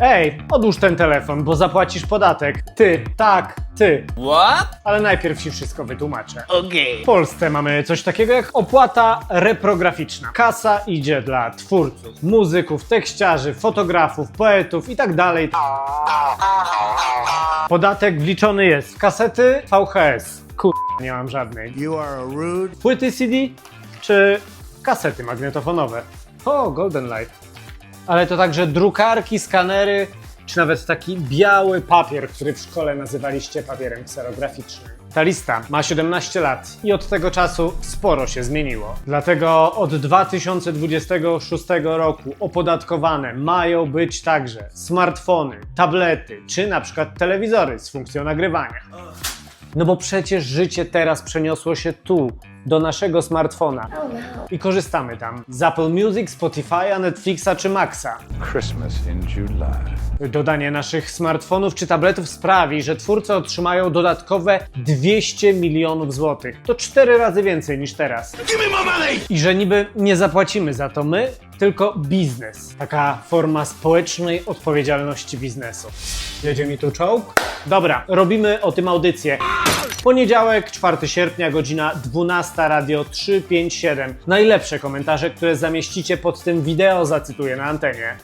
Ej, odłóż ten telefon, bo zapłacisz podatek. Ty, tak, ty. What? Ale najpierw ci wszystko wytłumaczę. Okej. W Polsce mamy coś takiego jak opłata reprograficzna. Kasa idzie dla twórców, muzyków, tekściarzy, fotografów, poetów i tak dalej. Podatek wliczony jest w kasety VHS. Kur... nie mam żadnej. You are a rude. Płyty CD czy kasety magnetofonowe? O, Golden Light. Ale to także drukarki, skanery, czy nawet taki biały papier, który w szkole nazywaliście papierem kserograficznym. Ta lista ma 17 lat i od tego czasu sporo się zmieniło. Dlatego od 2026 roku opodatkowane mają być także smartfony, tablety czy na przykład telewizory z funkcją nagrywania. No bo przecież życie teraz przeniosło się tu, do naszego smartfona. I korzystamy tam z Apple Music, Spotify'a, Netflixa czy Maxa. Christmas in July. Dodanie naszych smartfonów czy tabletów sprawi, że twórcy otrzymają dodatkowe 200 milionów złotych. To 4 razy więcej niż teraz. I że niby nie zapłacimy za to my, tylko biznes. Taka forma społecznej odpowiedzialności biznesu. Jedzie mi tu czołg? Dobra, robimy o tym audycję. Poniedziałek, 4 sierpnia, godzina 12, radio 357. Najlepsze komentarze, które zamieścicie pod tym wideo, zacytuję na antenie.